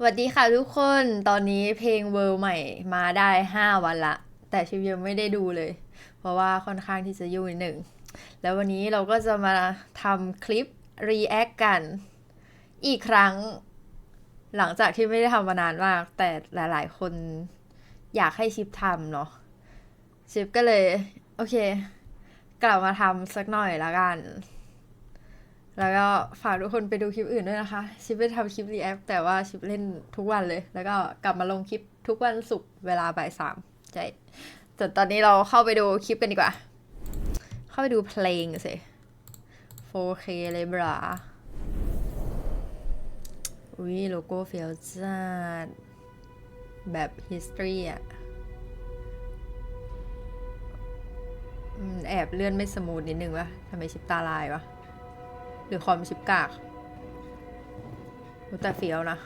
สวัสดีค่ะทุกคน ตอนนี้เพลงเวิร์ใหม่มาได้ 5 วันละ แต่ชิวยังไม่ได้ดูเลย เพราะว่าค่อนข้างที่จะยุ่งนิดหนึ่ง แล้ววันนี้เราก็จะมาทำคลิป react กัน อีกครั้ง หลังจากที่ไม่ได้ทำมานานมาก แต่หลาย ๆ คนอยากให้ชิปทำเนาะ ชิปก็เลย โอเค กลับมาทำสักหน่อยละกัน แล้วก็ฝากทุกคนไปดูคลิปอื่นด้วยนะคะ ชิปไปทำคลิปรีแอคแต่ว่าชิปเล่นทุกวันเลย แล้วก็กลับมาลงคลิปทุกวันศุกร์เวลาบ่ายสามใช่แต่ตอนนี้เราเข้าไปดูคลิปกันดีกว่า เข้าไปดูเพลงสิ 4K เลยบราอุ้ยโลโก้เฟียวจัดแบบ history อะแอบเลื่อนไม่สมูทนิดนึงวะทำไมชิปตาลายวะ หรือคอมชิปกากรู้แต่เฟียวนะ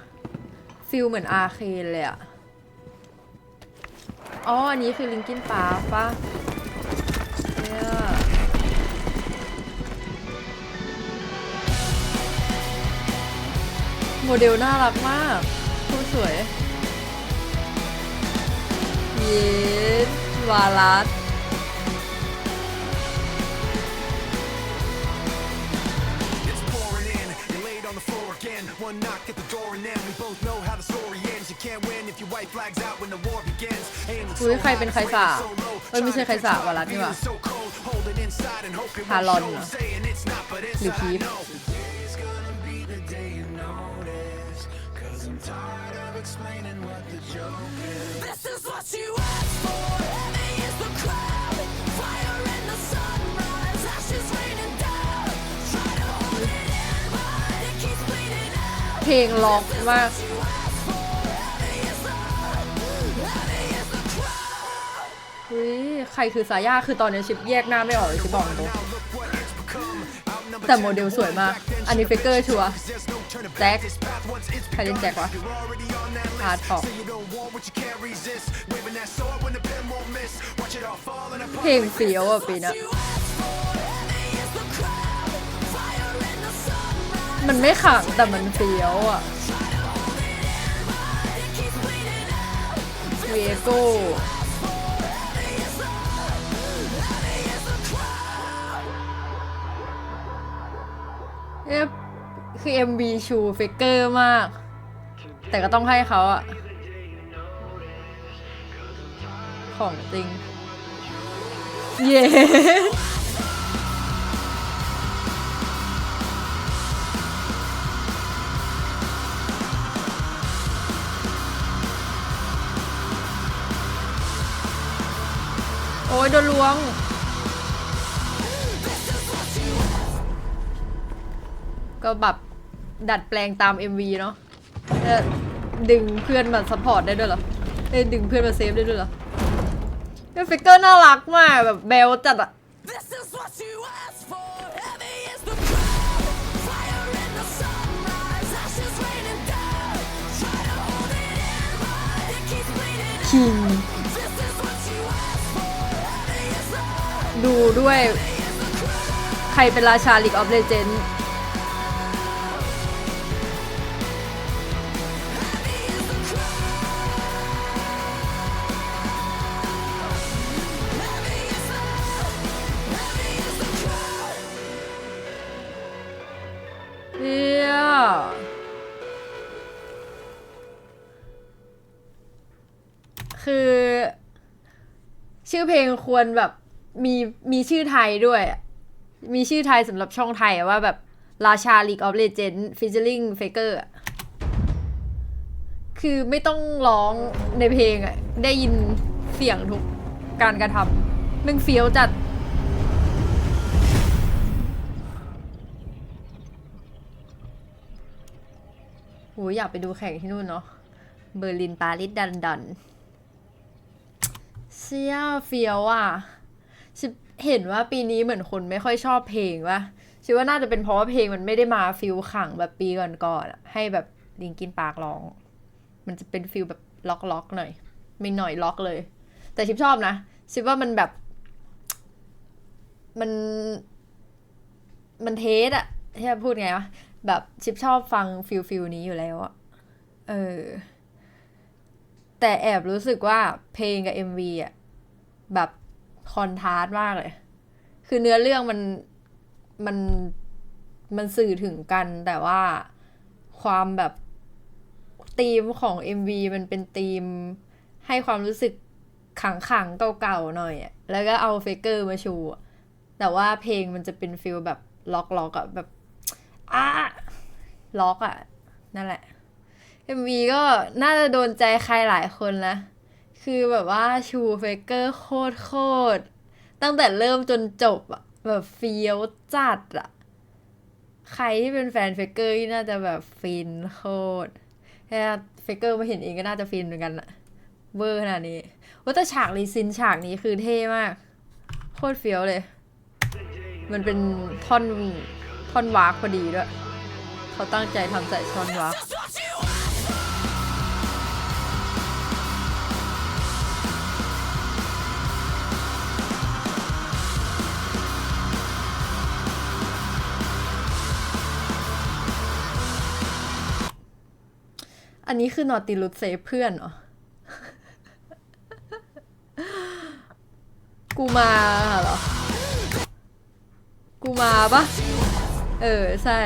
ฟิลเหมือนอาร์เคนเลยอะอ๋อ อันนี้คือลิงกินปาปะเนี่ยโมเดลน่ารักมากผู้สวย เย็นวาลัส One knock at the door and then we both know how the story ends. You can't win if your white flags out when the war begins. Aiming อุ๊ย so ใครเป็น high, ใครสา praying so low. เอ้ยไม่ใช่ใครสาวารัตนี่หว่า Feeling so cold, holding inside and hoping ฮารอน won't เหร show. อ Saying it's not, but หรือ inside พี I ฟ know. Today's gonna be the day you notice. Cause I'm tired of explaining what the joke is. This is what you asked for. เพลงล็อกมากอุ้ยใครคือสายาคือตอนนี้ชิปแยกหน้าไม่ออกเลยชิปบอกตรงแต่โมเดลสวยมาก อันนี้เฟกเกอร์ชัวแจ็คใครเล่นแจ็ควะอาร์ตออกเพลงเสียวอะปีนะี้ มันไม่ขังแต่มันเฟี้ยวอะเวโก้เอฟคือ MV ชูฟิกเกอร์มาก แต่ก็ต้องให้เขาอะของจริง เย้ อ้ยโดนล้วง ก็แบบดัดแปลงตาม MV เนาะแล้วดึงเพื่อนมาซัพพอร์ตได้ด้วยเหรอเอ้ยดึงเพื่อนมาเซฟได้ด้วยเหรอเนี่ยฟิกเกอร์น่ารักมากแบบเบลจัดอะ This is ดูด้วย ใครเป็นราชาลิกออฟเลเจนด์คือ ชื่อเพลงควรแบบ มีมีชื่อไทยด้วย มีชื่อไทยสำหรับช่องไทยว่าแบบราชา League of Legends featuring Faker คือไม่ต้องร้องในเพลงอะได้ยินเสียงทุกการกระทำมึงเฟี้ยวจัดโหอยากไปดูแข่งที่นู่นเนาะเบอร์ลินปารีสดันดอนเชี่ยเฟียวอะ เห็นว่าปีนี้เหมือนคนไม่ค่อยชอบเพลงวะชิว่าน่าจะเป็นเพราะว่าเพลงมันไม่ได้มาฟิลขังแบบปีก่อนๆอะให้แบบลิงกินปากร้อง มันจะเป็นฟิลแบบล็อกล็อกหน่อย ไม่หน่อยล็อกเลย แต่ชิปชอบนะชิปว่ามันแบบ มัน มันเทสอะที่จะพูดไงวะแบบชิปชอบฟังฟิลฟิลนี้อยู่แล้วอะเออ แต่แอบรู้สึกว่าเพลงกับ MV อะแบบ คอนทราสต์มากเลย คือเนื้อเรื่องมันมันมันสื่อถึงกันแต่ว่าความแบบธีมของ MV มันเป็นธีมให้ความรู้สึกขังขังๆเก่าๆหน่อย แล้วก็เอาเฟกเกอร์มาชู แต่ว่าเพลงมันจะเป็นฟิลแบบล็อกล็อกๆอะแบบอ้าล็อกอะนั่นแหละ MV ก็น่าจะโดนใจใครหลายคนนะ คือแบบว่าชูเฟกเกอร์โคตรโคตรตั้งแต่เริ่มจนจบอะแบบเฟี้ยวจัดอะใครที่เป็นแฟนเฟกเกอร์น่าจะแบบฟินโคตรแค่เฟกเกอร์มาเห็นเองก็น่าจะฟินเหมือนกันอะเวอร์ขนาดนี้ว่าแต่ฉากรีซินฉากนี้คือเท่มาก โคตรเฟี้ยวเลย มันเป็นท่อนท่อนวากพอดีด้วย เขาตั้งใจทำใส่ท่อนวาก อันนี้คือนอติลุสเซฟเพื่อนเหรอ กูมาเหรอ กูมาปะเออ ใช่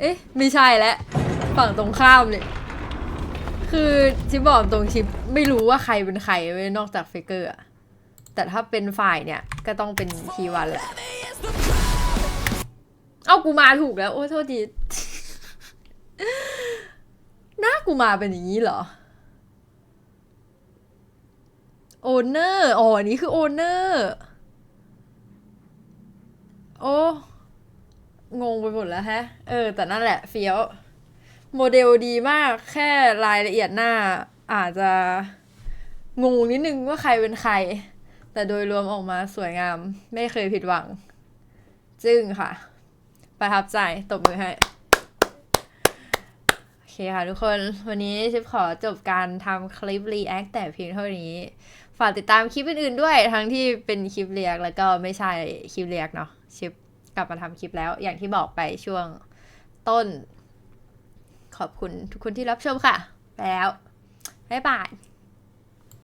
เอ๊ะ ไม่ใช่แล้วฝั่งตรงข้ามเลย คือชิปบอกตรงชิปไม่รู้ว่าใครเป็นใครเว้ยนอกจากเฟกเกอร์อะแต่ถ้าเป็นฝ่ายเนี่ย ก็ต้องเป็นทีวันแหละ เอ้ากูมาถูกแล้ว โอ้โทษที หน้า กูมาเป็นอย่างนี้เหรอโอเนอร์อ๋ออันนี้คือโอเนอร์โอ้งงไปหมดแล้วแฮะ เออ แต่นั่นแหละเฟี้ยว โมเดลดีมากแค่รายละเอียดหน้า อาจจะงงนิดนึงว่าใครเป็นใคร แต่โดยรวมออกมาสวยงาม ไม่เคยผิดหวัง จึ้งค่ะ ประทับใจ ตบมือให้ เคค่ะทุกคน วันนี้ชิปขอจบการทำคลิปรีแอคแต่เพียงเท่านี้ ฝากติดตามคลิปอื่นๆด้วย ทั้งที่เป็นคลิปเรียกแล้วก็ไม่ใช่คลิปเรียกเนาะชิปกลับมาทำคลิปแล้ว อย่างที่บอกไปช่วงต้น ขอบคุณทุกคนที่รับชมค่ะ ไปแล้วบ๊ายบาย